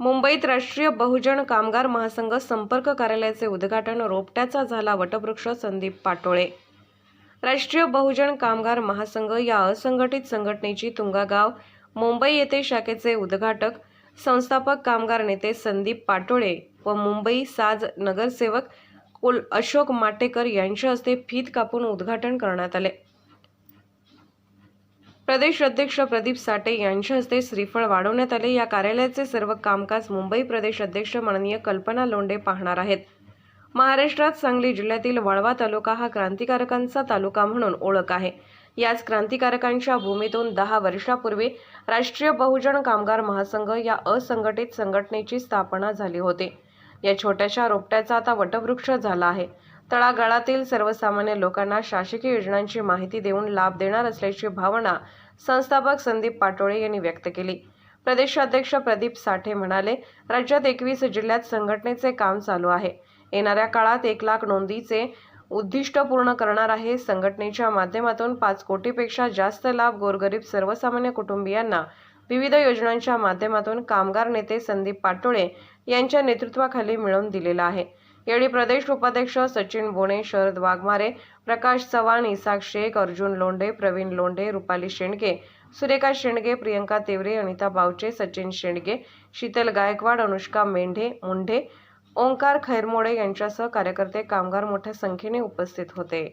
मुंबईत राष्ट्रीय बहुजन कामगार महासंघ संपर्क कार्यालयाचे उद्घाटन रोपट्याचा झाला वटवृक्ष संदीप पाटोळे. राष्ट्रीय बहुजन कामगार महासंघ या असंघटित संघटनेची तुंगागाव मुंबई येथे शाखेचे उद्घाटक संस्थापक कामगार नेते संदीप पाटोळे व मुंबई साज नगरसेवक कुल अशोक माटेकर यांच्या हस्ते फीत कापून उद्घाटन करण्यात आले. प्रदेश अध्यक्ष प्रदीप साठे यांच्या हस्ते श्रीफळ वाढवण्यात आले. या कार्यालयाचे सर्व कामकाज मुंबई प्रदेश अध्यक्ष माननीय कल्पना लोंढे पाहणार आहेत. महाराष्ट्रात सांगली जिल्ह्यातील वाळवा तालुका हा क्रांतिकारकांचा तालुका म्हणून ओळख आहे. याच क्रांतिकारकांच्या भूमीतून दहा वर्षापूर्वी राष्ट्रीय बहुजन कामगार महासंघ या असंघटित संघटनेची स्थापना झाली होती. या छोट्याशा रोपट्याचा आता वटवृक्ष झाला आहे. तळागाळातील सर्वसामान्य लोकांना शासकीय योजनांची माहिती देऊन लाभ देणार असल्याची भावना संस्थापक संदीप पाटोळे यांनी व्यक्त केली. प्रदेशाध्यक्ष प्रदीप साठे म्हणाले राज्यात एकवीस जिल्ह्यात संघटनेचे काम चालू आहे. येणाऱ्या काळात एक लाख नोंदीचे उद्दिष्ट पूर्ण करणार आहे. संघटनेच्या माध्यमातून पाच कोटीपेक्षा जास्त लाभ गोरगरीब सर्वसामान्य कुटुंबियांना विविध योजनांच्या माध्यमातून कामगार नेते संदीप पाटोळे यांच्या नेतृत्वाखाली मिळवून दिलेला आहे. यावेळी प्रदेश उपाध्यक्ष सचिन बोणे शरद वाघमारे प्रकाश चव्हाण इसाक शेख अर्जुन लोंढे प्रवीण लोंढे रुपाली शेंडगे सुरेखा शेंडगे प्रियंका तेवरे अनिता बावचे सचिन शेंडगे शीतल गायकवाड अनुष्का मेंढे मुंढे ओंकार खैरमोडे यांच्यासह कार्यकर्ते कामगार मोठ्या संख्येने उपस्थित होते.